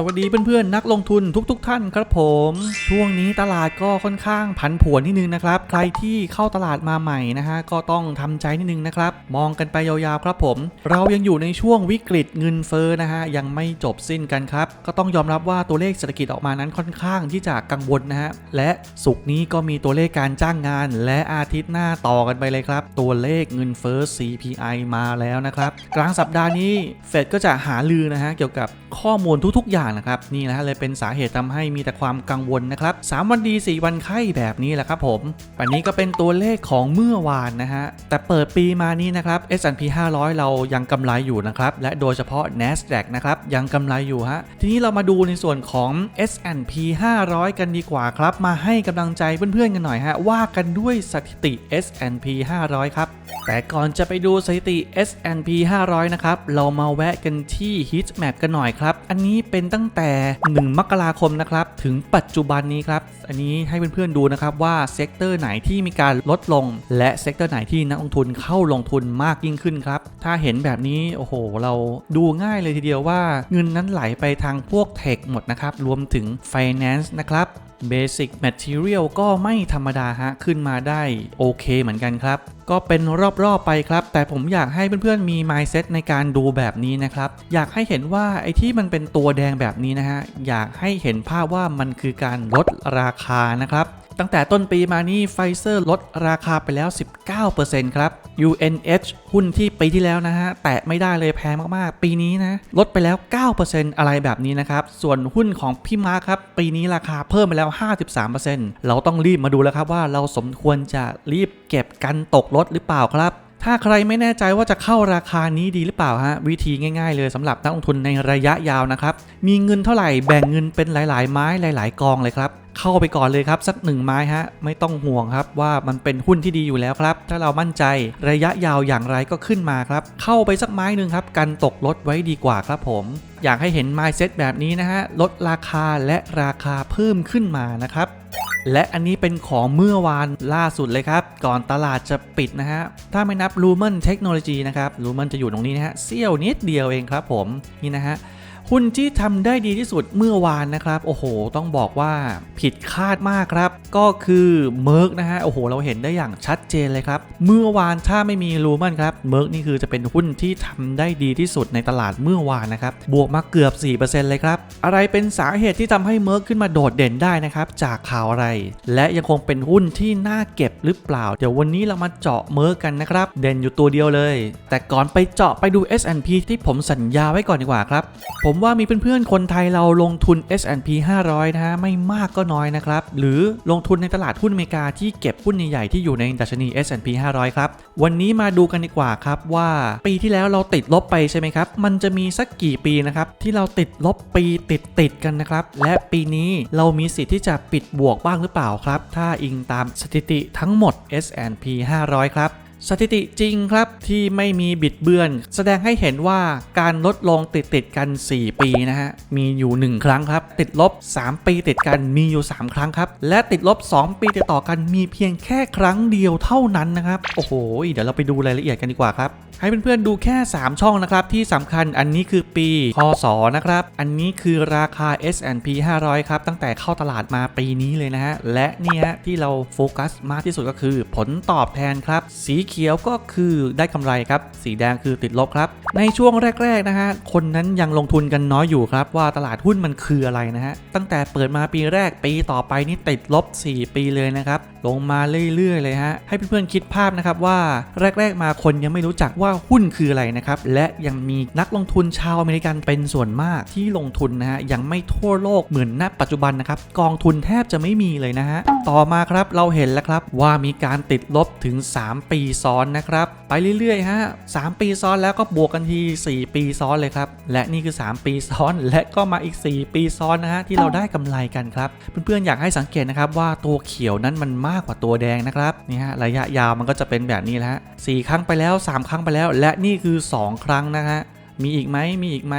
สวัสดีเพื่อนๆนักลงทุนทุกๆทท่านครับผม ช่วงนี้ตลาดก็ค่อนข้างผันผวนนิดนึงนะครับ ใครที่เข้าตลาดมาใหม่นะฮะก็ต้องทำใจนิดนึงนะครับ มองกันไปยาวๆครับผม เรายังอยู่ในช่วงวิกฤตเงินเฟ้อนะฮะยังไม่จบสิ้นกันครับ ก็ต้องยอมรับว่าตัวเลขเศรษฐกิจออกมานั้นค่อนข้างที่จะกังวลนะฮะและสุกนี้ก็มีตัวเลขการจ้างงาน และอาทิตย์หน้าต่อกันไปเลยครับ ตัวเลขเงินเฟ้อ CPI มาแล้วนะครับกลางสัปดาห์นี้เฟดก็จะหาลือนะฮะเกี่ยวกับข้อมูลทุกๆอย่างนะครับนี่นะฮะเลยเป็นสาเหตุทำให้มีแต่ความกังวลนะครับ3วันดี 4 วันไข้แบบนี้แหละครับผมอันนี้ก็เป็นตัวเลขของเมื่อวานนะฮะแต่เปิดปีมานี้นะครับ S&P 500 เรายังกำไรอยู่นะครับและโดยเฉพาะ NASDAQ นะครับยังกำไรอยู่ฮะทีนี้เรามาดูในส่วนของ S&P 500 กันดีกว่าครับ มาให้กำลังใจเพื่อนๆกันหน่อยฮะว่ากันด้วยสถิติ S&P 500 ครับแต่ก่อนจะไปดูสถิติ S&P 500 นะครับเรามาแวะกันที่ Heat Map กันหน่อยครับ อันนี้เป็นตั้งแต่ 1 มกราคมนะครับ ถึงปัจจุบันนี้ครับ อันนี้ให้เพื่อนๆดูนะครับว่าเซกเตอร์ไหนที่มีการลดลง และเซกเตอร์ไหนที่นักลงทุนเข้าลงทุนมากยิ่งขึ้นครับ ถ้าเห็นแบบนี้โอ้โห เราดูง่ายเลยทีเดียวว่าเงินนั้นไหลไปทางพวกเทคหมดนะครับ รวมถึง Finance นะครับ Basic Material ก็ไม่ธรรมดาฮะ ขึ้นมาได้โอเคเหมือนกันครับ ก็เป็นรอบ ๆ ไปครับ แต่ผมอยากให้เพื่อนๆมี mindset ในการดูแบบนี้นะครับ อยากให้เห็นว่าไอ้ที่มันเป็นตัวแดงแบบนี้นะฮะ อยากให้เห็นภาพว่ามันคือการลดราคานะครับ ตั้งแต่ต้นปีมานี่ไฟเซอร์ลดราคาไปแล้ว 19%ครับ UNH หุ้นที่ปีที่แล้วนะฮะ แตะไม่ได้เลยแพงมากๆ ปีนี้นะ ลดไปแล้ว 9%อะไรแบบนี้นะครับ ส่วนหุ้นของพี่มาร์คครับ ปีนี้ราคาเพิ่มไปแล้ว 53%เราต้องรีบมาดูแล้วครับว่าเราสมควรจะรีบเก็บกันตกลดหรือเปล่าครับถ้าใครไม่แน่ใจว่าจะเข้าราคานี้ดีหรือเปล่าฮะวิธีง่ายๆ เลยสำหรับนักลงทุนในระยะยาวนะครับ มีเงินเท่าไหร่แบ่งเงินเป็นหลาย ๆ ไม้หลาย ๆ กองเลยครับ เข้าไปก่อนเลยครับสักหนึ่งไม้ฮะไม่ต้องห่วงครับว่ามันเป็นหุ้นที่ดีอยู่แล้วครับ ถ้าเรามั่นใจระยะยาวอย่างไรก็ขึ้นมาครับ เข้าไปสักไม้หนึ่งครับกันตกลดไว้ดีกว่าครับผมอยากให้เห็น mindset แบบนี้นะฮะ ลดราคาและราคาเพิ่มขึ้นมานะครับ และอันนี้เป็นของเมื่อวานล่าสุดเลยครับ ก่อนตลาดจะปิดนะฮะ ถ้าไม่นับ Lumen Technology นะครับ Lumen จะอยู่ตรงนี้นะฮะเสี้ยวนิดเดียวเองครับผม นี่นะฮะ หุ้นที่ทำได้ดีที่สุดเมื่อวานนะครับ โอ้โห ต้องบอกว่าผิดคาดมากครับ ก็คือเม r ร์กนะฮะ โอ้โห เราเห็นได้อย่างชัดเจนเลยครับ เมื่อวานถ้าไม่มีรูมันครับเม r ร์กนี่คือจะเป็นหุ้นที่ทำได้ดีที่สุดในตลาดเมื่อวานนะครับ บวกมาเกือบ 4%เลยครับ อะไรเป็นสาเหตุที่ทำให้เม r ร์กขึ้นมาโดดเด่นได้นะครับ จากข่าวอะไร และยังคงเป็นหุ้นที่น่าเก็บหรือเปล่า เดี๋ยววันนี้เรามาเจาะเม r ร์กกันนะครับ เด่นอยู่ตัวเดียวเลย แต่ก่อนไปเจาะไปดู S&P ที่ผมสัญญาไว้ก่อนดีกว่าครับ ผมว่ามีเพื่อนๆ คนไทยเราลงทุน S&P 500 นะฮะ ไม่มากก็น้อยนะครับ หรือลงทุนในตลาดหุ้นอเมริกาที่เก็บหุ้นใหญ่ๆที่อยู่ในดัชนี S&P 500 ครับ วันนี้มาดูกันดีกว่าครับว่าปีที่แล้วเราติดลบไปใช่ไหมครับ มันจะมีสักกี่ปีนะครับ ที่เราติดลบปีติดติดกันนะครับ และปีนี้เรามีสิทธิ์ที่จะปิดบวกบ้างหรือเปล่าครับ ถ้าอิงตามสถิติทั้งหมด S&P 500 ครับ สถิติจริงครับที่ไม่มีบิดเบือน แสดงให้เห็นว่าการลดลงติดติดกัน 4 ปีนะฮะ มีอยู่ 1 ครั้งครับ ติดลบ 3 ปีติดกันมีอยู่ 3 ครั้งครับ และติดลบ 2 ปีติดต่อกันมีเพียงแค่ครั้งเดียวเท่านั้นนะครับ โอ้โห เดี๋ยวเราไปดูรายละเอียดกันดีกว่าครับ ให้เพื่อนๆดูแค่ 3 ช่องนะครับ ที่สำคัญอันนี้คือปีพศนะครับ อันนี้คือราคา S&P 500 ครับ ตั้งแต่เข้าตลาดมาปีนี้เลยนะฮะ และเนี่ยที่เราโฟกัสมากที่สุดก็คือ ผลตอบแทนครับ สีเขียวก็คือได้กำไรครับ สีแดงคือติดลบครับ ในช่วงแรกๆนะฮะ คนนั้นยังลงทุนกันน้อยอยู่ครับ ว่าตลาดหุ้นมันคืออะไรนะฮะ ตั้งแต่เปิดมาปีแรกปีต่อไปนี่ติดลบ 4 ปีเลยนะครับลงมาเรื่อยๆเลยฮะให้เพื่อนๆคิดภาพนะครับว่าแรก ๆ มาคนยังไม่รู้จักว่าหุ้นคืออะไรนะครับและยังมีนักลงทุนชาวอเมริกันเป็นส่วนมากที่ลงทุนนะฮะยังไม่ทั่วโลกเหมือนณปัจจุบันนะครับกองทุนแทบจะไม่มีเลยนะฮะต่อมาครับเราเห็นแล้วครับว่ามีการติดลบถึง 3 ปีซ้อนนะครับไปเรื่อยๆฮะ3ปีซ้อนแล้วก็บวกกันที 4 ปีซ้อนเลยครับและนี่คือ 3 ปีซ้อน และก็มาอีก 4 ปีซ้อนนะฮะที่เราได้กำไรกันครับเพื่อนๆอยากให้สังเกตนะครับว่าตัวเขียวนั้นมันมากากกว่าตัวแดงนะครับนี่ฮะระยะยาวมันก็จะเป็นแบบนี้และฮะสี่ครั้งไปแล้ว 3 ครั้งไปแล้ว และนี่คือ 2 ครั้งนะฮะมีอีกไหมมีอีกไหม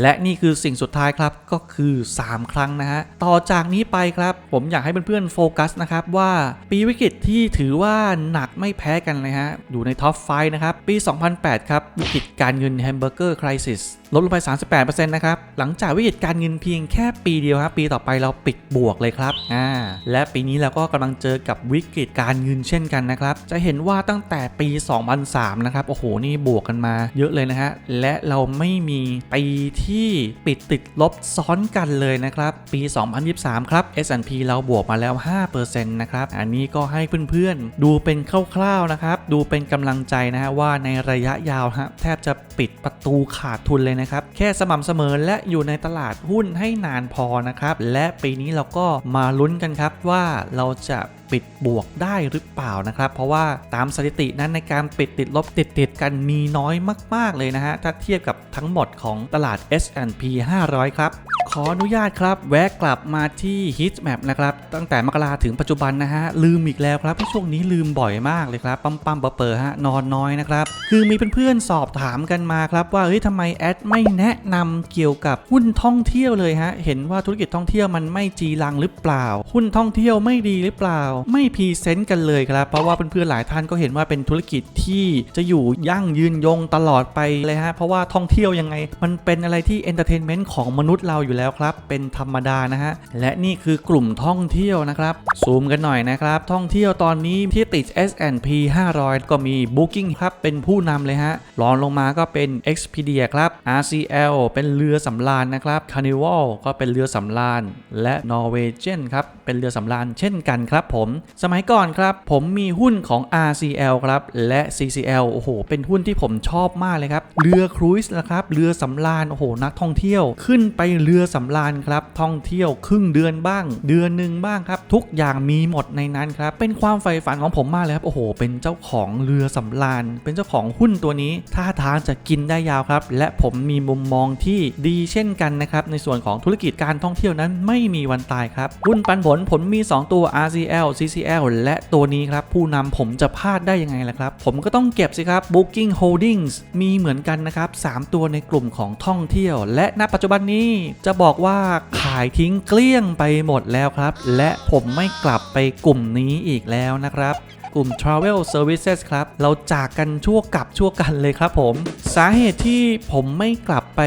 และนี่คือสิ่งสุดท้ายครับก็คือ 3 ครั้งนะฮะ ต่อจากนี้ไปครับ ผมอยากให้เพื่อนๆโฟกัสนะครับ ว่าปีวิกฤตที่ถือว่าหนักไม่แพ้กันเลยฮะ อยู่ในท็อปไฟนะครับ ปี 2008 ครับ วิกฤตการเงินแฮมเบอร์เกอร์คริสิสลดลงไป 38%นะครับ หลังจากวิกฤตการเงินเพียงแค่ปีเดียวครับ ปีต่อไปเราปิดบวกเลยครับ อ่า และปีนี้เราก็กำลังเจอกับวิกฤตการเงินเช่นกันนะครับ จะเห็นว่าตั้งแต่ปี 2003 นะครับ โอ้โห นี่บวกกันมาเยอะเลยนะฮะ และเราไม่มีปีที่ปิดติดลบซ้อนกันเลยนะครับ ปี 2023 ครับ S&P เราบวกมาแล้ว 5%นะครับ อันนี้ก็ให้เพื่อนๆ ดูเป็นคร่าวๆนะครับ ดูเป็นกำลังใจนะฮะว่าในระยะยาวฮะแทบจะปิดประตูขาดทุนเลยนะครับ แค่สม่ำเสมอและอยู่ในตลาดหุ้นให้นานพอนะครับ และปีนี้เราก็มาลุ้นกันครับว่าเราจะ ปิดบวกได้หรือเปล่านะครับ เพราะว่าตามสถิตินั้นในการปิดติดลบติดติดกันมีน้อยมาก ๆ เลยนะฮะ ถ้าเทียบกับทั้งหมดของตลาด S&P 500 ครับ ขออนุญาตครับ แวะกลับมาที่ Heat Map นะครับ ตั้งแต่มกราถึงปัจจุบันนะฮะ ลืมอีกแล้วครับที่ช่วงนี้ลืมบ่อยมากเลยครับปั๊มปั๊มเปอเปอฮะนอนน้อยนะครับคือมีเพื่อนๆสอบถามกันมาครับว่าเฮ้ยทำไมแอดไม่แนะนำเกี่ยวกับหุ้นท่องเที่ยวเลยฮะเห็นว่าธุรกิจท่องเที่ยวมันไม่จีรังหรือเปล่า หุ้นท่องเที่ยวไม่ดีหรือเปล่าไม่พรีเซนต์กันเลยครับ เพราะว่าเพื่อนๆหลายท่านก็เห็นว่าเป็นธุรกิจที่จะอยู่ยั่งยืนยงตลอดไปเลยฮะเพราะว่าท่องเที่ยวยังไง มันเป็นอะไรที่เอนเตอร์เทนเมนต์ของมนุษย์เราอยู่แล้วครับ เป็นธรรมดานะฮะและนี่คือกลุ่มท่องเที่ยวนะครับซูมกันหน่อยนะครับท่องเที่ยวตอนนี้ที่ติด S&P 500 ก็มี Booking ครับเป็นผู้นำเลยฮะรองลงมาก็เป็น Expedia ครับ RCL เป็นเรือสำราญนะครับ Carnival ก็เป็นเรือสำราญ และ Norwegian ครับเป็นเรือสำราญเช่นกันครับผมสมัยก่อนครับ ผมมีหุ้นของ RCL ครับ และ CCL โอ้โห เป็นหุ้นที่ผมชอบมากเลยครับ เรือครูซนะครับ เรือสำราญ โอ้โห นักท่องเที่ยว ขึ้นไปเรือสำราญครับ ท่องเที่ยวครึ่งเดือนบ้าง เดือนหนึ่งบ้างครับ ทุกอย่างมีหมดในนั้นครับ เป็นความใฝ่ฝันของผมมากเลยครับ โอ้โห เป็นเจ้าของเรือสำราญ เป็นเจ้าของหุ้นตัวนี้ ท่าทางจะกินได้ยาวครับ และผมมีมุมมองที่ดีเช่นกันนะครับ ในส่วนของธุรกิจการท่องเที่ยวนั้นไม่มีวันตายครับ หุ้นปันผลผมมี 2 ตัว RCL CCL และตัวนี้ครับ ผู้นำผมจะพลาดได้ยังไงล่ะครับ ผมก็ต้องเก็บสิครับ Booking Holdings มีเหมือนกันนะครับ 3 ตัวในกลุ่มของท่องเที่ยว และณปัจจุบันนี้จะบอกว่าขายทิ้งเกลี้ยงไปหมดแล้วครับ และผมไม่กลับไปกลุ่มนี้อีกแล้วนะครับ กลุ่ม Travel Services ครับ เราจากกันชั่วกับชั่วกันเลยครับผม สาเหตุที่ผมไม่กลับไป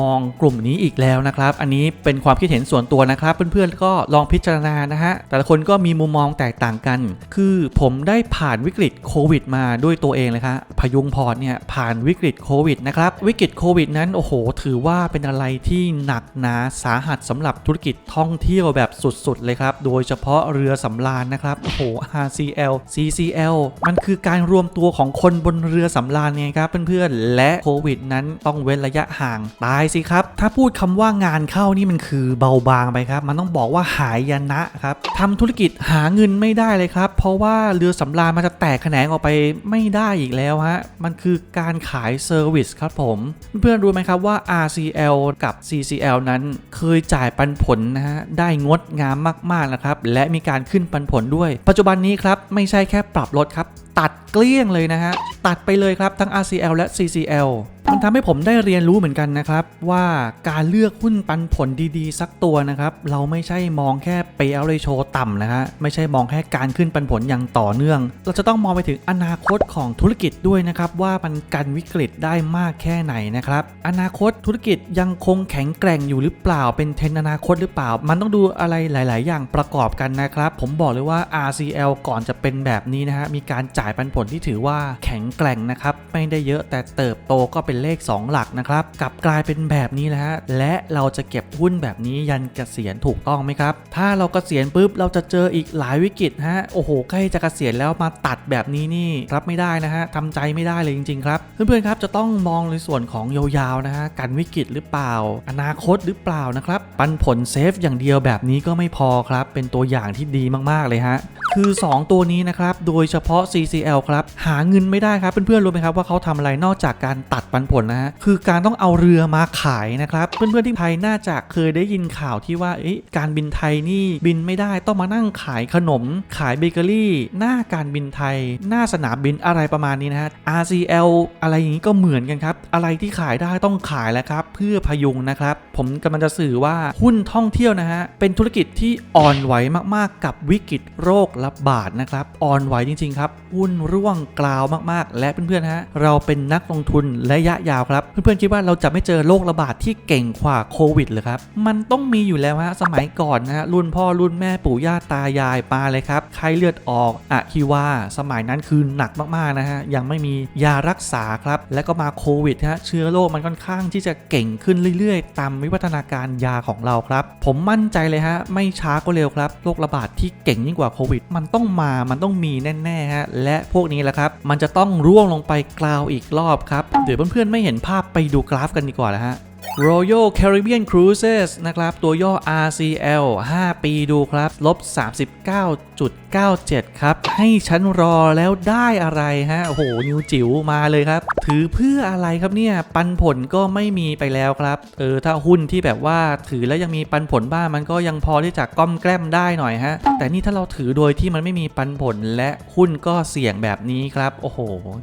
มองกลุ่มนี้อีกแล้วนะครับ อันนี้เป็นความคิดเห็นส่วนตัวนะครับ เพื่อนๆก็ลองพิจารณานะฮะ แต่ละคนก็มีมุมมองแตกต่างกัน คือผมได้ผ่านวิกฤตโควิดมาด้วยตัวเองเลยครับพยุงพอร์ตเนี่ยผ่านวิกฤตโควิดนะครับ วิกฤตโควิดนั้นโอ้โห ถือว่าเป็นอะไรที่หนักหนาสาหัสสำหรับธุรกิจท่องเที่ยวแบบสุดๆเลยครับ โดยเฉพาะเรือสำราญนะครับ โอ้โห RCL CCL มันคือการรวมตัวของคนบนเรือสำราญไงครับเพื่อนๆ และโควิดนั้นต้องเว้นระยะห่าง ตายสิครับ ถ้าพูดคำว่างานเข้านี่มันคือเบาบางไปครับ มันต้องบอกว่าหายยนะครับทำธุรกิจหาเงินไม่ได้เลยครับ เพราะว่าเรือสำราญมันจะแตกแขนงออกไปไม่ได้อีกแล้วฮะ มันคือการขายเซอร์วิสครับผม เพื่อนๆรู้ไหมครับว่า RCL กับ CCL นั้นเคยจ่ายปันผลนะฮะได้งดงามมากๆนะครับและมีการขึ้นปันผลด้วย ปัจจุบันนี้ครับไม่ใช่แค่ปรับลดครับ ตัดเกลี้ยงเลยนะฮะตัดไปเลยครับทั้ง RCL และ CCL มันทำให้ผมได้เรียนรู้เหมือนกันนะครับ ว่าการเลือกหุ้นปันผลดีๆ สักตัวนะครับ เราไม่ใช่มองแค่ payout ratio ต่ำนะฮะไม่ใช่มองแค่การขึ้นปันผลอย่างต่อเนื่อง เราจะต้องมองไปถึงอนาคตของธุรกิจด้วยนะครับ ว่ามันกันวิกฤตได้มากแค่ไหนนะครับ อนาคตธุรกิจยังคงแข็งแกร่งอยู่หรือเปล่าเป็นเทรนอนาคตหรือเปล่า มันต้องดูอะไรหลาย ๆ อย่างประกอบกันนะครับ ผมบอกเลยว่า RCL ก่อนจะเป็นแบบนี้นะฮะมีการจ่ายปันผลที่ถือว่าแข็งแกร่งนะครับไม่ได้เยอะแต่เติบโตก็เป็นเลข 2 หลักนะครับกลับกลายเป็นแบบนี้แล้วฮะและเราจะเก็บหุ้นแบบนี้ยันเกษียณถูกต้องไหมครับ ถ้าเราเกษียณปุ๊บเราจะเจออีกหลายวิกฤตฮะโอ้โหใกล้จะเกษียณแล้วมาตัดแบบนี้นี่รับไม่ได้นะฮะทำใจไม่ได้เลยจริงๆครับเพื่อนๆครับจะต้องมองในส่วนของยาวๆนะฮะกันวิกฤตหรือเปล่า อนาคตหรือเปล่านะครับปันผลเซฟอย่างเดียวแบบนี้ก็ไม่พอครับ เป็นตัวอย่างที่ดีมากๆเลยฮะคือ 2 ตัวนี้นะครับโดยเฉพาะ CCL ครับหาเงินไม่ได้ครับเพื่อนๆรู้ไหมครับว่าเขาทำอะไรนอกจากการตัดปันผลนะฮะคือการต้องเอาเรือมาขายนะครับเพื่อนๆที่ไทยน่าจะเคยได้ยินข่าวที่ว่าเอ๊ะการบินไทยนี่บินไม่ได้ต้องมานั่งขายขนม ขายเบเกอรี่ หน้าการบินไทย หน้าสนามบินอะไรประมาณนี้นะฮะ RCL อะไรอย่างนี้ก็เหมือนกันครับ อะไรที่ขายได้ต้องขายแล้วครับ เพื่อพยุงนะครับ ผมกำลังจะสื่อว่าหุ้นท่องเที่ยวนะฮะ เป็นธุรกิจที่อ่อนไหวมากๆ กับวิกฤตโรคระบาดนะครับ อ่อนไหวจริงๆครับ หุ้นร่วงกลาวมากๆและเพื่อนๆฮะเราเป็นนักลงทุนระยะยาวครับ เพื่อนๆคิดว่าเราจะไม่เจอโรคระบาดที่เก่งกว่าโควิดหรือครับ มันต้องมีอยู่แล้วฮะสมัยก่อนนะฮะรุ่นพ่อรุ่นแม่ปู่ย่าตายายปาเลยครับไข้เลือดออกอะฮิวาสมัยนั้นคือหนักมากๆนะฮะยังไม่มียารักษาครับแล้วก็มาโควิดฮะเชื้อโรคมันค่อนข้างที่จะเก่งขึ้นเรื่อยๆ ตามวิวัฒนาการยาของเราครับ ผมมั่นใจเลยฮะไม่ช้าก็เร็วครับโรคระบาดที่เก่งยิ่งกว่าโควิด มันต้องมามันต้องมีแน่ๆฮะและพวกนี้แหละครับ มันจะต้องร่วงลงไปกลาวอีกรอบครับเดี๋ยวเพื่อนๆไม่เห็นภาพไปดูกราฟกันดีกว่าแล้วฮะ Royal Caribbean Cruises นะครับ ตัวย่อ RCL 5 ปีดูครับ ลบ 39.97 ครับ ให้ฉันรอแล้วได้อะไรฮะ โอ้โห นิวจิ๋วมาเลยครับ ถือเพื่ออะไรครับเนี่ย ปันผลก็ไม่มีไปแล้วครับ เออ ถ้าหุ้นที่แบบว่าถือแล้วยังมีปันผลบ้างมันก็ยังพอที่จะก้อมแกล้มได้หน่อยฮะ แต่นี่ถ้าเราถือโดยที่มันไม่มีปันผลและหุ้นก็เสี่ยงแบบนี้ครับ โอ้โห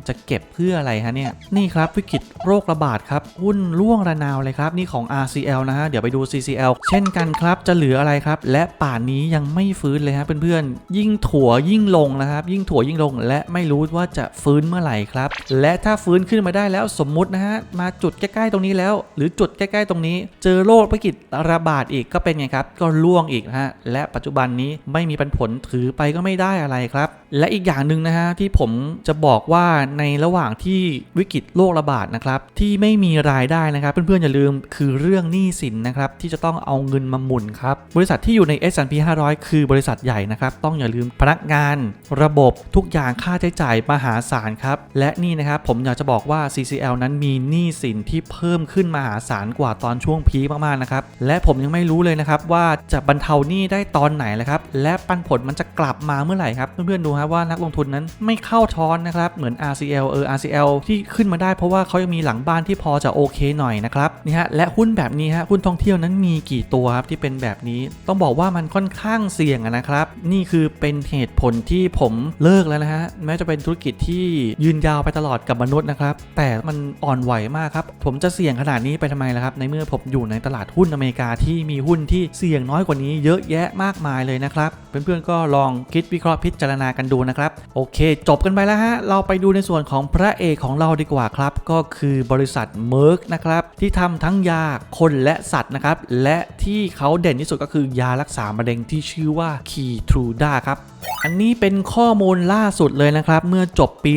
จะเก็บเพื่ออะไรฮะเนี่ย นี่ครับวิกฤตโรคระบาดครับ หุ้นร่วงระนาวเลยครับ นี่ของ RCL นะฮะ เดี๋ยวไปดู CCL เช่นกันครับ จะเหลืออะไรครับ และป่านนี้ยังไม่ฟื้นเลยฮะเพื่อนๆ ยิ่งถั่วยิ่งลงนะครับ ยิ่งถั่วยิ่งลง และไม่รู้ว่าจะฟื้นเมื่อไหร่ครับ และถ้าฟื้นขึ้นมาได้แล้วสมมุตินะฮะ มาจุดใกล้ๆตรงนี้แล้ว หรือจุดใกล้ๆตรงนี้ เจอโรควิกฤตระบาดอีกก็เป็นไงครับ ก็ล่วงอีกนะฮะ และปัจจุบันนี้ไม่มีปันผลถือไปก็ไม่ได้อะไรครับ และอีกอย่างหนึ่งนะฮะที่ผมจะบอกว่าในระหว่างที่วิกฤตโรคระบาดนะครับที่ไม่มีรายได้นะครับเพื่อนๆอย่าลืมคือเรื่องหนี้สินนะครับที่จะต้องเอาเงินมาหมุนครับบริษัทที่อยู่ใน S&P 500 คือบริษัทใหญ่นะครับต้องอย่าลืมพนักงาน ระบบทุกอย่างค่าใช้จ่ายมหาศาลครับและนี่นะครับผมอยากจะบอกว่า CCL นั้นมีหนี้สินที่เพิ่มขึ้นมหาศาลกว่าตอนช่วงพีคมากๆนะครับและผมยังไม่รู้เลยนะครับว่าจะบรรเทาหนี้ได้ตอนไหนเลยครับและปันผลมันจะกลับมาเมื่อไหร่ครับเพื่อนๆดูครับว่านักลงทุนนั้นไม่เข้าช้อนนะครับเหมือน RCL เออ RCL ที่ขึ้นมาได้เพราะว่าเขายังมีหลังบ้านที่พอจะโอเคหน่อยนะครับนี่ฮะและหุ้นแบบนี้ฮะหุ้นท่องเที่ยวนั้นมีกี่ตัวครับที่เป็นแบบนี้ ต้องบอกว่ามันค่อนข้างเสี่ยงนะครับ นี่คือเป็นเหตุผลที่ผมเลิกแล้วนะฮะแม้จะเป็นธุรกิจที่ยืนยาวไปตลอดกับมนุษย์นะครับ แต่มันอ่อนไหวมากครับผมจะเสี่ยงขนาดนี้ไปทำไมล่ะครับ ในเมื่อผมอยู่ในตลาดหุ้นอเมริกาที่มีหุ้นที่เสี่ยงน้อยกว่านี้เยอะแยะมากมายเลยนะครับเพื่อนๆก็ลองคิดวิเคราะห์พิจารณากันดูนะครับโอเค จบกันไปแล้วฮะเราไปดูในส่วนของพระเอกของเราดีกว่าครับ ก็คือบริษัทเมอร์กนะครับที่ทำทั้งยาคนและสัตว์นะครับ และที่เขาเด่นที่สุดก็คือยารักษามะเร็งที่ชื่อว่าคีทรูด้าครับ อันนี้เป็นข้อมูลล่าสุดเลยนะครับ เมื่อจบปี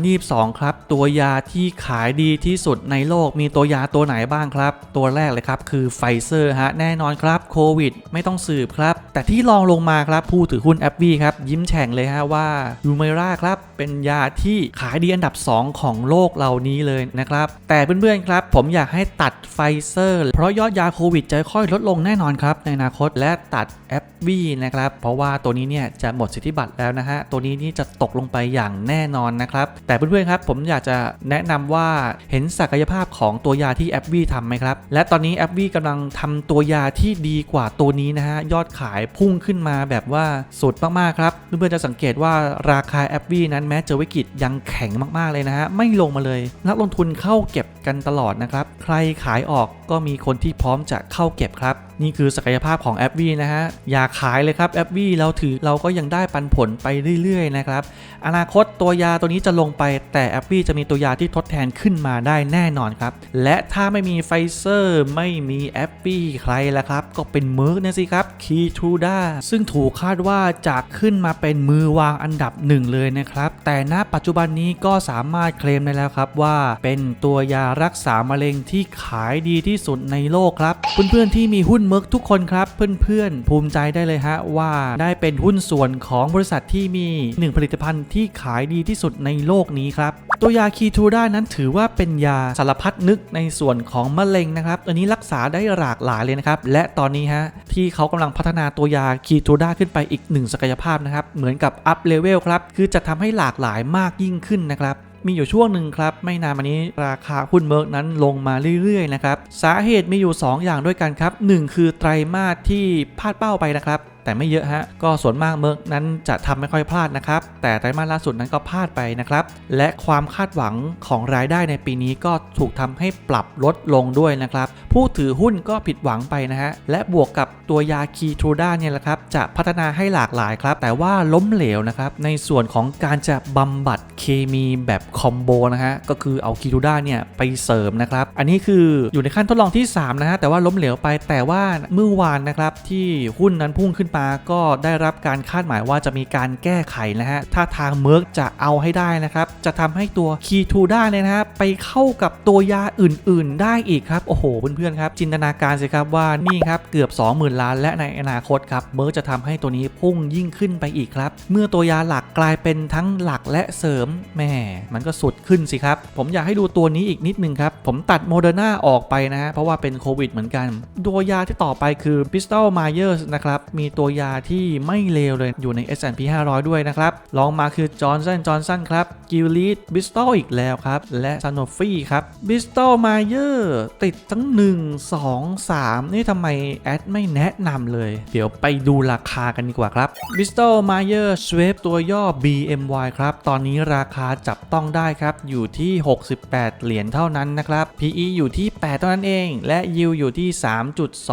2022 ครับ ตัวยาที่ขายดีที่สุดในโลกมีตัวยาตัวไหนบ้างครับ ตัวแรกเลยครับ คือไฟเซอร์ฮะแน่นอนครับโควิด ไม่ต้องสืบครับ แต่ที่ลองลงมาครับ ผู้ถือหุ้นแอปวีครับ ยิ้มแฉ่งเลยฮะว่ายูเมราครับ เป็นยาที่ขายดีอันดับ 2 ของโลกเหล่านี้เลยนะครับ แต่เพื่อนๆครับ ผมอยากให้ตัดไฟเซอร์ เพราะยอดยาโควิดจะค่อยลดลงแน่นอนครับในอนาคตและตัดแอปวีนะครับเพราะว่าตัวนี้เนี่ยจะหมดสิทธิบัตรแล้วนะฮะ ตัวนี้นี่จะตกลงไปอย่างแน่นอนนะครับ แต่เพื่อนๆครับผมอยากจะแนะนำว่าเห็นศักยภาพของตัวยาที่แอปวีทำไหมครับ และตอนนี้แอปวีกำลังทำตัวยาที่ดีกว่าตัวนี้นะฮะ ยอดขายพุ่งขึ้นมาแบบว่าสุดมากๆครับเพื่อนๆจะสังเกตว่าราคาแอปวีนั้นแม้เจอวิกฤตยังแข็งมากๆเลยนะฮะไม่ลงมาเลย นักลงทุนเข้าเก็บกันตลอดนะครับ ใครขายออกก็มีคนที่พร้อมจะเข้าเก็บครับนี่คือศักยภาพของแอปวีนะฮะอย่าขายเลยครับแอปวีเราถือเราก็ยังได้ปันผลไปเรื่อยๆนะครับอนาคตตัวยาตัวนี้จะลงไป แต่แอปวีจะมีตัวยาที่ทดแทนขึ้นมาได้แน่นอนครับ และถ้าไม่มีไฟเซอร์ไม่มีแอปวีใครละครับ ก็เป็นเมอร์กนะสิครับคีทูด้าซึ่งถูกคาดว่าจะขึ้นมาเป็นมือวางอันดับหนึ่งเลยนะครับ แต่ณปัจจุบันนี้ก็สามารถเคลมได้แล้วครับว่าเป็นตัวยารักษามะเร็งที่ขายดีที่สุดในโลกครับเพื่อนๆที่มีหุ้นเมอร์กทุกคนครับเพื่อนๆ ภูมิใจได้เลยฮะว่าได้เป็นหุ้นส่วนของบริษัทที่มีหนึ่งผลิตภัณฑ์ที่ขายดีที่สุดในโลกนี้ครับ ตัวยาคีทูด้านั้นถือว่าเป็นยาสารพัดนึกในส่วนของมะเร็งนะครับอันนี้รักษาได้หลากหลายเลยนะครับ และตอนนี้ฮะที่เขากำลังพัฒนาตัวยาคีทูด้าขึ้นไปอีกหนึ่งศักยภาพนะครับ เหมือนกับอัพเลเวลครับ คือจะทำให้หลากหลายมากยิ่งขึ้นนะครับ มีอยู่ช่วงหนึ่งครับ ไม่นานมานี้ราคาหุ้นเมอร์กนั้นลงมาเรื่อยๆนะครับสาเหตุมีอยู่ 2 อย่างด้วยกันครับ 1 คือไตรมาสที่พลาดเป้าไปนะครับ แต่ไม่เยอะฮะ ก็ส่วนมากเมิร์กนั้นจะทำไม่ค่อยพลาดนะครับ แต่ไตรมาสล่าสุดนั้นก็พลาดไปนะครับ และความคาดหวังของรายได้ในปีนี้ก็ถูกทำให้ปรับลดลงด้วยนะครับ ผู้ถือหุ้นก็ผิดหวังไปนะฮะ และบวกกับตัวยาคีทูด้าเนี่ยแหละครับ จะพัฒนาให้หลากหลายครับ แต่ว่าล้มเหลวนะครับ ในส่วนของการจะบำบัดเคมีแบบคอมโบนะฮะ ก็คือเอาคีทูด้าเนี่ยไปเสริมนะครับ อันนี้คืออยู่ในขั้นทดลองที่ 3 นะฮะ แต่ว่าล้มเหลวไป แต่ว่าเมื่อวานนะครับที่หุ้นนั้นพุ่งขึ้นมาก็ได้รับการคาดหมายว่าจะมีการแก้ไขนะฮะถ้าทางเมิร์กจะเอาให้ได้นะครับ จะทำให้ตัวคีทูด้าเนี่ยนะฮะไปเข้ากับตัวยาอื่น ๆ ได้อีกครับ โอ้โห เพื่อนๆครับ จินตนาการสิครับว่านี่ครับเกือบ 20,000 ล้านและในอนาคตครับเมิร์กจะทำให้ตัวนี้พุ่งยิ่งขึ้นไปอีกครับ เมื่อตัวยาหลักกลายเป็นทั้งหลักและเสริมแหม่มันก็สุดขึ้นสิครับ ผมอยากให้ดูตัวนี้อีกนิดนึงครับผมตัดโมเดอร์นาออกไปนะฮะเพราะว่าเป็นโควิดเหมือนกันตัวยาที่ต่อไปคือ Bristol Myers นะครับมีตัวัวยาที่ไม่เลวเลยอยู่ใน S&P 500 ด้วยนะครับลองมาคือ Johnson Johnson ครับ Gilead Bristol อีกแล้วครับ และ Sanofi ครับ Bristol Myers ติดทั้ง 1 2 3 นี่ทำไมแอดไม่แนะนำเลย เดี๋ยวไปดูราคากันดีกว่าครับ Bristol Myers Swift ตัวย่อ BMY ครับ ตอนนี้ราคาจับต้องได้ครับ อยู่ที่ 68 เหรียญเท่านั้นนะครับ PE อยู่ที่ 8 เท่านั้นเอง และ Yield อยู่ที่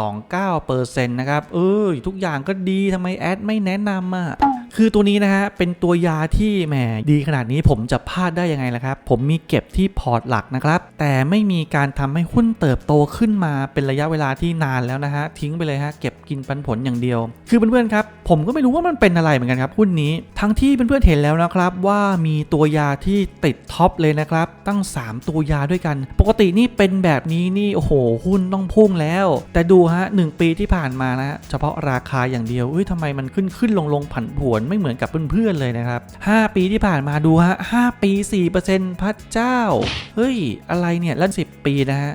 3.29%นะครับเออทุกอย่างก็ดีทำไมแอดไม่แนะนำอะ คือตัวนี้นะฮะเป็นตัวยาที่แหมดีขนาดนี้ผมจะพลาดได้ยังไงล่ะครับ ผมมีเก็บที่พอร์ตหลักนะครับ แต่ไม่มีการทำให้หุ้นเติบโตขึ้นมาเป็นระยะเวลาที่นานแล้วนะฮะทิ้งไปเลยฮะเก็บกินปันผลอย่างเดียว คือเพื่อนๆครับผมก็ไม่รู้ว่ามันเป็นอะไรเหมือนกันครับหุ้นนี้ทั้งที่เพื่อนๆเห็นแล้วนะครับว่ามีตัวยาที่ติดท็อปเลยนะครับตั้ง 3 ตัวยาด้วยกัน ปกตินี่เป็นแบบนี้นี่โอ้โหหุ้นต้องพุ่งแล้ว แต่ดูฮะหปีที่ผ่านมานะฮะเฉพาะราคาอย่างเดียวเอ้ยทำไมมันขึ้นขึ้นลงลงผันผวนไม่เหมือนกับเพื่อนๆเลยนะครับ 5 ปีที่ผ่านมาดูฮะ 5 ปี 4%พระเจ้า เฮ้ย อะไรเนี่ยแล้ว10 ปีนะฮะ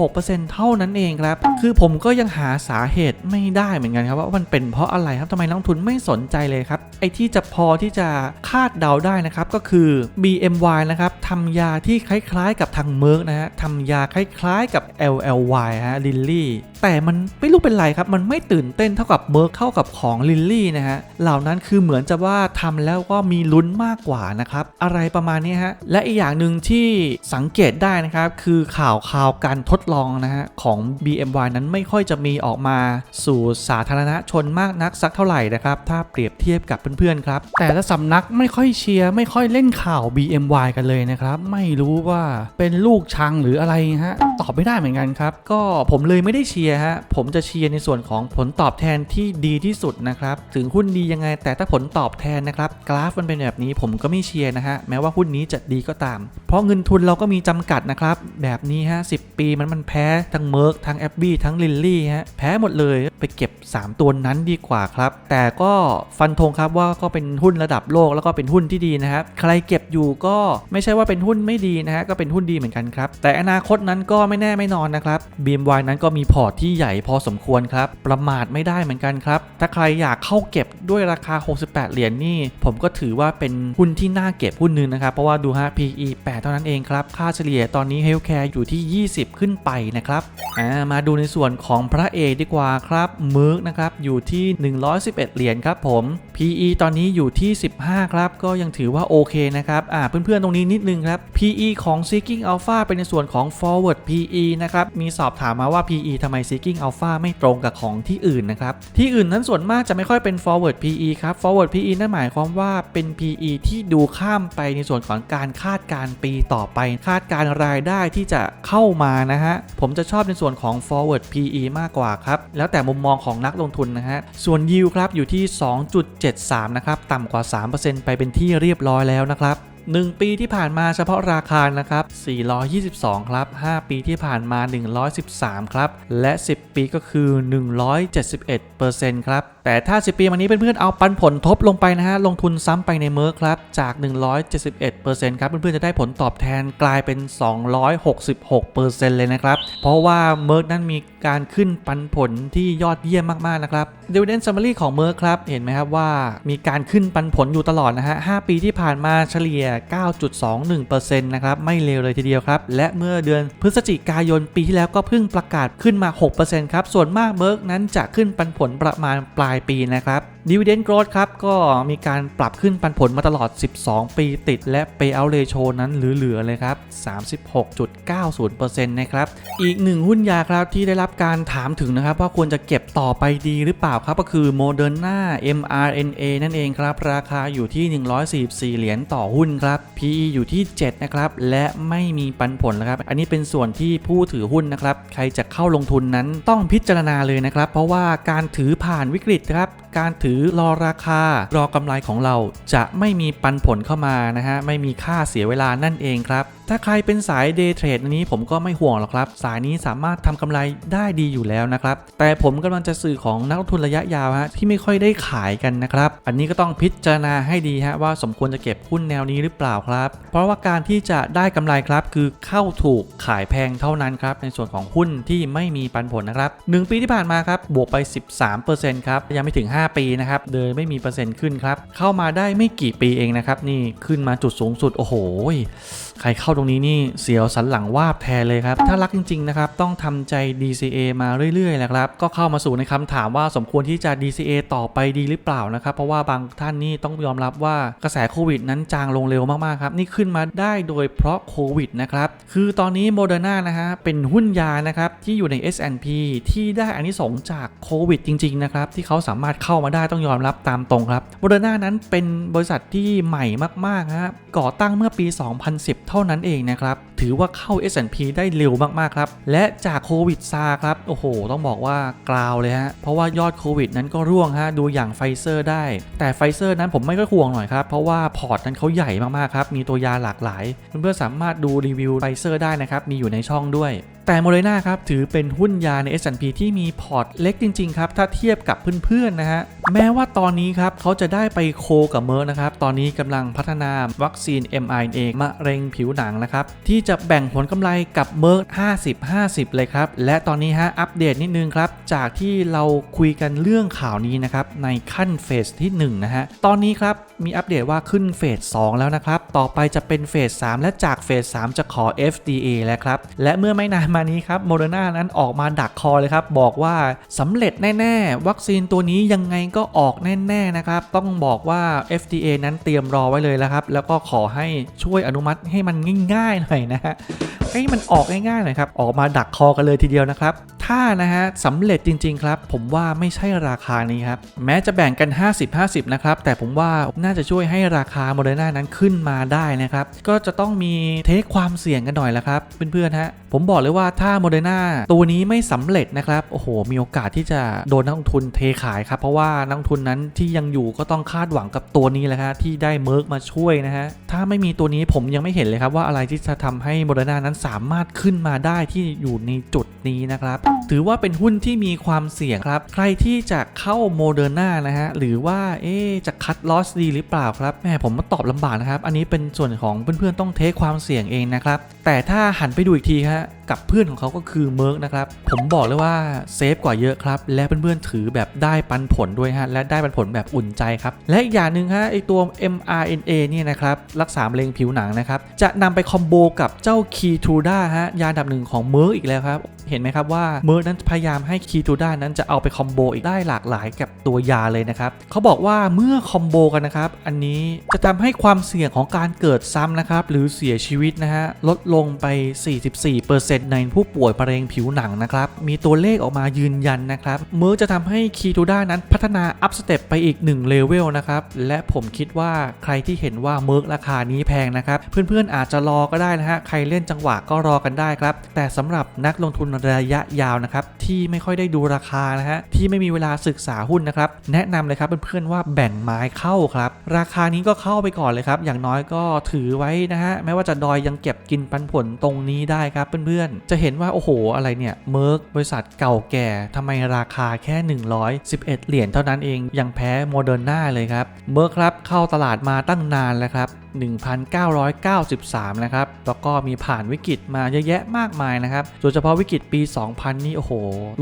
76%เท่านั้นเองครับ คือผมก็ยังหาสาเหตุไม่ได้เหมือนกันครับว่ามันเป็นเพราะอะไรครับทำไมนักทุนไม่สนใจเลยครับ ไอ้ที่จะพอที่จะคาดเดาได้นะครับก็คือ BMY นะครับทำยาที่คล้ายๆ กับทางเมอร์กนะฮะทำยาคล้ายๆกับ LLY ฮะลิลลี่ แต่มันไม่รู้เป็นไรครับ มันไม่ตื่นเต้นเท่ากับเมอร์กเข้ากับของลิลลี่นะฮะ เหล่านั้นคือเหมือนจะว่าทำแล้วก็มีลุ้นมากกว่านะครับ อะไรประมาณนี้ฮะ และอีกอย่างหนึ่งที่สังเกตได้นะครับ คือข่าวข่าวการทดลองนะฮะ ของ BMY นั้นไม่ค่อยจะมีออกมาสู่สาธารณชนมากนักสักเท่าไหร่นะครับ ถ้าเปรียบเทียบกับเพื่อนๆครับ แต่ละสำนักไม่ค่อยเชียร์ไม่ค่อยเล่นข่าว BMY กันเลยนะครับ ไม่รู้ว่าเป็นลูกชังหรืออะไรฮะ ตอบไม่ได้เหมือนกันครับ ก็ผมเลยไม่ได้เชียร์ฮะผมจะเชียร์ในส่วนของผลตอบแทนที่ดีที่สุดนะครับ ถึงหุ้นดียังไงแต่ถ้าผลตอบแทนนะครับ กราฟมันเป็นแบบนี้ผมก็ไม่เชียร์นะฮะแม้ว่าหุ้นนี้จะดีก็ตาม เพราะเงินทุนเราก็มีจำกัดนะครับ แบบนี้ฮะสิปีมันมันแพ้ทั้งเมอร์กทั้งแอบบี้ทั้งลิลลี่ฮะแพ้หมดเลยไปเก็บ 3 ตัวนั้นดีกว่าครับ แต่ก็ฟันธงครับว่าก็เป็นหุ้นระดับโลกแล้วก็เป็นหุ้นที่ดีนะครับใครเก็บอยู่ก็ไม่ใช่ว่าเป็นหุ้นไม่ดีนะฮะก็เป็นหุ้นดีเหมือนกันครับแต่อนาคตนั้นก็ไม่แน่ไม่นอนนะครับ BMY นั้นก็มีพอร์ตที่ใหญ่พอสมควรครับ ประมาทไม่ได้เหมือนกันครับ ถ้าใครอยากเข้าเก็บด้วยราคา 68 เหรียญนี่ผมก็ถือว่าเป็นหุ้นที่น่าเก็บหุ้นหนึงนะครับ เพราะว่าดูฮะ PE 8 เท่านั้นเองครับ ค่าเฉลี่ยตอนนี้ Healthcare อยู่ที่ 20 ขึ้นไปนะครับอ่ามาดูในส่วนของพระเอกดีกว่าครับม r ร์กนะครับอยู่ที่ 111 เหรียญครับผม PE ตอนนี้อยู่ที่ 15 ครับ ก็ยังถือว่าโอเคนะครับอ่าเพื่อนๆตรงนี้นิดนึงครับ PE ของ Seeking Alpha เป็นในส่วนของ forward PE นะครับมีสอบถามมาว่า PE ทำไม Seeking Alpha ไม่ตรงกับของที่อื่นนะครับ ที่อื่นนั้นส่วนมากจะไม่ค่อยเป็น forward PE ครับ forward PE นั่นหมายความว่าเป็น PE ที่ดูข้ามไปในส่วนของการคาดการปีต่อไป คาดการรายได้ที่จะเข้ามานะฮะ ผมจะชอบในส่วนของ forward PE มากกว่าครับ แล้วแต่มุมมองของนักลงทุนนะฮะ ส่วน yield ครับอยู่ที่ 2.73 นะครับ ต่ำกว่า 3%ไปเป็นที่เรียบร้อยแล้วนะครับ 1 ปีที่ผ่านมาเฉพาะราคานะครับ 422 ครับ 5 ปีที่ผ่านมา 113 ครับ และ 10 ปีก็คือ 171%ครับ แต่ถ้า 10 ปีมานี้เพื่อนๆเอาปันผลทบลงไปนะฮะลงทุนซ้ำไปในเมอร์ครับจาก 171%ครับเพื่อนๆจะได้ผลตอบแทนกลายเป็น 266%เลยนะครับเพราะว่าเมอร์นั้นมีการขึ้นปันผลที่ยอดเยี่ยมมากๆนะครับ Dividend Summary ของเมอร์ครับเห็นไหมครับว่ามีการขึ้นปันผลอยู่ตลอดนะฮะ 5 ปีที่ผ่านมาเฉลี่ย 9.21%นะครับไม่เลวเลยทีเดียวครับ และเมื่อเดือนพฤศจิกายนปีที่แล้วก็เพิ่งประกาศขึ้นมา 6%ครับส่วนมากเมอร์นั้นจะขึ้นปันผลประมาณปลายายปีนะครับ Dividend Growth ครับ ก็มีการปรับขึ้นปันผลมาตลอด 12 ปีติด และ Payout Ratio นั้นเหลือ ๆ เลยครับ 36.90%นะครับ อีกหนึ่งหุ้นยาครับที่ได้รับการถามถึงนะครับ ว่าควรจะเก็บต่อไปดีหรือเปล่าครับ ก็คือ Moderna mRNA นั่นเองครับ ราคาอยู่ที่ 144 เหรียญต่อหุ้นครับ PE อยู่ที่ 7 นะครับ และไม่มีปันผลนะครับ อันนี้เป็นส่วนที่ผู้ถือหุ้นนะครับ ใครจะเข้าลงทุนนั้นต้องพิจารณาเลยนะครับ เพราะว่าการถือผ่านวิกฤตครับ การถือือรอราคารอกำไรของเราจะไม่มีปันผลเข้ามานะฮะไม่มีค่าเสียเวลานั่นเองครับ ถ้าใครเป็นสายเดย์เทรดนี้ผมก็ไม่ห่วงหรอกครับ สายนี้สามารถทำกำไรได้ดีอยู่แล้วนะครับ แต่ผมกำลังจะสื่อของนักลงทุนระยะยาวฮะที่ไม่ค่อยได้ขายกันนะครับ อันนี้ก็ต้องพิจารณาให้ดีฮะว่าสมควรจะเก็บหุ้นแนวนี้หรือเปล่าครับ เพราะว่าการที่จะได้กำไรครับ คือเข้าถูกขายแพงเท่านั้นครับในส่วนของหุ้นที่ไม่มีปันผลนะครับหนึ่งปีที่ผ่านมาครับบวกไป 13%ครับยังไม่ถึง 5 ปีนะครับเดินไม่มีเปอร์เซ็นต์ขึ้นครับเข้ามาได้ไม่กี่ปีเองนะครับนี่ขึ้นมาจุดสูงสุดโอ้โหใครเข้าตรงนี้นี่เสียวสันหลังวาบแทนเลยครับ ถ้ารักจริงๆนะครับต้องทำใจ DCA มาเรื่อยๆแหละครับ ก็เข้ามาสู่ในคำถามว่าสมควรที่จะ DCA ต่อไปดีหรือเปล่านะครับ เพราะว่าบางท่านนี่ต้องยอมรับว่ากระแสโควิดนั้นจางลงเร็วมากๆครับ นี่ขึ้นมาได้โดยเพราะโควิดนะครับ คือตอนนี้โมเดอร์นานะฮะเป็นหุ้นยานะครับที่อยู่ใน S&P ที่ได้อานิสงส์จากโควิดจริงๆนะครับที่เขาสามารถเข้ามาได้ต้องยอมรับตามตรงครับโมเดอร์นานั้นเป็นบริษัทที่ใหม่มากๆฮะก่อตั้งเมื่อปี 2010 เท่านั้นเเองนะครับ ถือว่าเข้า S&P ได้เร็วมากๆครับ และจากโควิดซาครับ โอ้โห ต้องบอกว่ากราวเลยฮะ เพราะว่ายอดโควิดนั้นก็ร่วงฮะ ดูอย่างไฟเซอร์ได้ แต่ไฟเซอร์นั้นผมไม่ก็ห่วงหน่อยครับ เพราะว่าพอร์ตนั้นเขาใหญ่มากๆครับ มีตัวยาหลากหลาย เพื่อนๆสามารถดูรีวิวไฟเซอร์ได้นะครับ มีอยู่ในช่องด้วยแต่โมเดอร์นาครับ ถือเป็นหุ้นยาใน S&P ที่มีพอร์ตเล็กจริง ๆ ครับ ถ้าเทียบกับเพื่อน ๆ นะฮะ แม้ว่าตอนนี้ครับ เขาจะได้ไปโคกับเมอร์นะครับ ตอนนี้กำลังพัฒนาวัคซีน mRNA มะเร็งผิวหนังนะครับ ที่จะแบ่งผลกำไรกับเมอร์50-50 เลยครับ และตอนนี้ฮะอัปเดตนิดนึงครับ จากที่เราคุยกันเรื่องข่าวนี้นะครับในขั้นเฟสที่1นะฮะตอนนี้ครับ มีอัปเดตว่าขึ้นเฟส 2 แล้วนะครับ ต่อไปจะเป็นเฟส 3 และจากเฟส 3 จะขอ FDA แล้วครับ และเมื่อไม่นานมานี้ครับโมเดอร์นานั้นออกมาดักคอเลยครับ บอกว่าสำเร็จแน่ ๆ วัคซีนตัวนี้ยังไงก็ออกแน่ ๆ นะครับ ต้องบอกว่า FDA นั้นเตรียมรอไว้เลยแล้วครับ แล้วก็ขอให้ช่วยอนุมัติให้มันง่ายๆหน่อยนะฮะให้มันออกง่ายๆหน่อยครับ ออกมาดักคอกันเลยทีเดียวนะครับถ้านะฮะสำเร็จจริง ๆ ครับ ผมว่าไม่ใช่ราคานี้ครับ แม้จะแบ่งกัน 50-50 นะครับ แต่ผมว่าน่าาจะช่วยให้ราคาโมเดอร์นานั้นขึ้นมาได้นะครับ ก็จะต้องมีเทคความเสี่ยงกันหน่อยละครับเพื่อนๆฮะผมบอกเลยว่าถ้าโมเดอร์นาตัวนี้ไม่สำเร็จนะครับโอ้โห มีโอกาสที่จะโดนนักลงทุนเทขายครับเพราะว่านักลงทุนนั้นที่ยังอยู่ก็ต้องคาดหวังกับตัวนี้แหละครับที่ได้เมิร์กมาช่วยนะฮะถ้าไม่มีตัวนี้ผมยังไม่เห็นเลยครับว่าอะไรที่จะทำให้โมเดอร์นานั้นสามารถขึ้นมาได้ที่อยู่ในจุดนี้นะครับถือว่าเป็นหุ้นที่มีความเสี่ยงครับ ใครที่จะเข้าโมเดอร์นานะฮะหรือว่าเอ๊จะคัดลอสดีหรือือเปล่าครับแหมผมมาตอบลำบากนะครับ อันนี้เป็นส่วนของเพื่อนๆต้องเทคความเสี่ยงเองนะครับ แต่ถ้าหันไปดูอีกทีฮะกับเพื่อนของเขาก็คือเมิร์กนะครับ ผมบอกเลยว่าเซฟกว่าเยอะครับ และเพื่อนๆถือแบบได้ปันผลด้วยฮะ และได้ปันผลแบบอุ่นใจครับ และอีกอย่างหนึ่งฮะไอตัว mRNA เนี่ยนะครับ รักษามะเร็งผิวหนังนะครับ จะนำไปคอมโบกับเจ้า k e y t r u d a ฮะ ยานดับหนึ่งของเมิร์กอีกแล้วครับ เห็นไหมครับว่าเมิร์นั้นพยายามให้ k e y t r u d a นั้นจะเอาไปคอมโบอีกได้หลากหลายกับตัวยาเลยนะครับเขาบอกว่าเมื่อคอมโบกันนะครับอันนี้จะทำให้ความเสี่ยงของการเกิดซ้ำนะครับหรือเสียชีวิตนะฮะลดลงไป 44%ในผู้ป่วยมะเร็งผิวหนังนะครับมีตัวเลขออกมายืนยันนะครับเมื่อจะทำให้คีทูด้านั้นพัฒนาอัพสเต็ปไปอีก1เลเวลนะครับและผมคิดว่าใครที่เห็นว่าเมิร์ราคานี้แพงนะครับเพื่อนๆอาจจะรอก็ได้นะฮะใครเล่นจังหวะก็รอกันได้ครับแต่สำหรับนักลงทุนระยะยาวนะครับที่ไม่ค่อยได้ดูราคานะฮะที่ไม่มีเวลาศึกษาหุ้นนะครับแนะนำเลยครับเพื่อนๆว่าแบ่งไม้เข้าครับ ราคานี้ก็เข้าไปก่อนเลยครับ อย่างน้อยก็ถือไว้นะฮะแม้ว่าจะดอยยังเก็บกินปันผลตรงนี้ได้ครับเพื่อนๆ จะเห็นว่าโอ้โหอะไรเนี่ยเมิร์กบริษัทเก่าแก่ทำไมราคาแค่ 111 เหรียญเท่านั้นเองยังแพ้โมเดอร์นาเลยครับเมิร์กครับเข้าตลาดมาตั้งนานแล้วครับ1993 นะครับ แล้วก็มีผ่านวิกฤตมาเยอะแยะมากมายนะครับ โดยเฉพาะวิกฤตปี 2000 นี่โอ้โห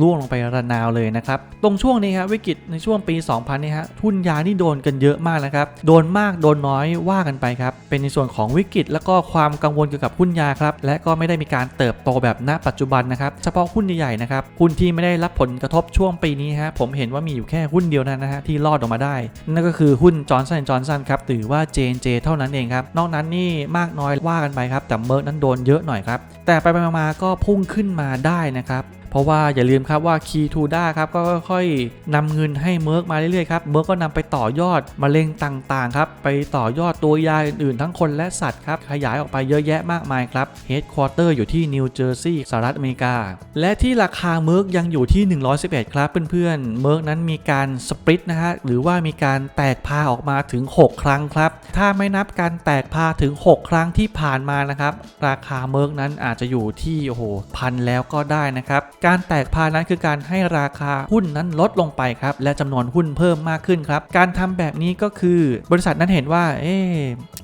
ล่วงลงไประนาวเลยนะครับ ตรงช่วงนี้ครับวิกฤตในช่วงปี 2000 นี่ฮะทุนยานี่โดนกันเยอะมากนะครับ โดนมากโดนน้อยว่ากันไปครับ เป็นในส่วนของวิกฤตแล้วก็ความกังวลเกี่ยวกับหุ้นยาครับ และก็ไม่ได้มีการเติบโตแบบณปัจจุบันนะครับ เฉพาะหุ้นใหญ่ๆนะครับ หุ้นที่ไม่ได้รับผลกระทบช่วงปีนี้ฮะ ผมเห็นว่ามีอยู่แค่หุ้นเดียวนั้นนะฮะที่รอดออกมาได้ นั่นก็คือหุ้นจอร์นสันจอร์นสันครับ หรือว่า J&J เท่านั้นเองครับ นอกนั้นนี่มากน้อยว่ากันไปครับ แต่เมอร์กนั้นโดนเยอะหน่อยครับ แต่ไปไปมาๆก็พุ่งขึ้นมาได้นะครับ ราะว่าอย่าลืมครับว่า k ีทูด้าครับก็ค่อยๆนำเงินให้เมิร์กมาเรื่อยๆครับเมิร์กก็นำไปต่อยอดมะเร็งต่างๆครับไปต่อยอดตัวยาอื่นๆทั้งคนและสัตว์ครับขยายออกไปเยอะแยะมากมายครับเฮดควอเตอร์อยู่ที่นิวเจอร์ซีย์สหรัฐอเมริกา และที่ราคาเมิร์กยังอยู่ที่ 111 ครับเพื่อนๆเมิร์กนั้นมีการสปริตนะฮะหรือว่ามีการแตกพาออกมาถึง 6 ครั้งครับ ถ้าไม่นับการแตกพาถึง 6 ครั้งที่ผ่านมานะครับราคาเมิร์กนั้นอาจจะอยู่ที่โอ้โหพันแล้วก็ได้นะครับการแตกพานั้นคือการให้ราคาหุ้นนั้นลดลงไปครับและจำนวนหุ้นเพิ่มมากขึ้นครับ การทำแบบนี้ก็คือบริษัทนั้นเห็นว่า เอ๊ะ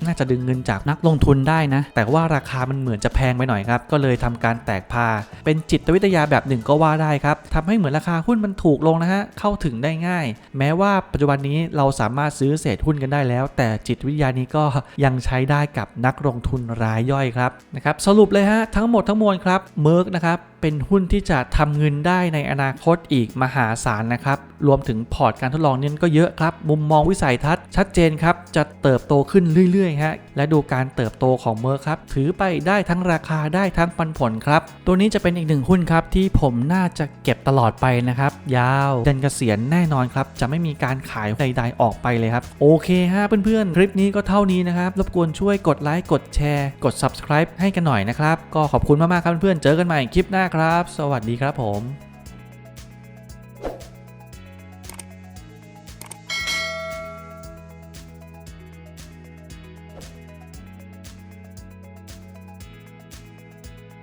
น่าจะดึงเงินจากนักลงทุนได้นะ แต่ว่าราคามันเหมือนจะแพงไปหน่อยครับ ก็เลยทำการแตกพา เป็นจิตวิทยาแบบหนึ่งก็ว่าได้ครับทำให้เหมือนราคาหุ้นมันถูกลงนะฮะ เข้าถึงได้ง่าย แม้ว่าปัจจุบันนี้เราสามารถซื้อเศษหุ้นกันได้แล้ว แต่จิตวิทยานี้ก็ยังใช้ได้กับนักลงทุนรายย่อยครับนะครับ สรุปเลยฮะ ทั้งหมดทั้งมวลครับเมิร์กนะครับ เป็นหุ้นที่จะทำเงินได้ในอนาคตอีกมหาศาลนะครับ รวมถึงพอร์ตการทดลองเนี่ยก็เยอะครับ มุมมองวิสัยทัศน์ชัดเจนครับ จะเติบโตขึ้นเรื่อยๆฮะและดูการเติบโตของเมอร์ครับ ถือไปได้ทั้งราคาได้ทั้งปันผลครับ ตัวนี้จะเป็นอีกหนึ่งหุ้นครับที่ผมน่าจะเก็บตลอดไปนะครับ ยาวจนเกษียณแน่นอนครับ จะไม่มีการขายใด ๆ ออกไปเลยครับ โอเคฮะเพื่อนๆ คลิปนี้ก็เท่านี้นะครับ รบกวนช่วยกดไลค์กดแชร์ กด subscribe ให้กันหน่อยนะครับ ก็ขอบคุณมากๆครับเพื่อนๆ เจอกันใหม่คลิปหน้าครับ สวัสดีครับผม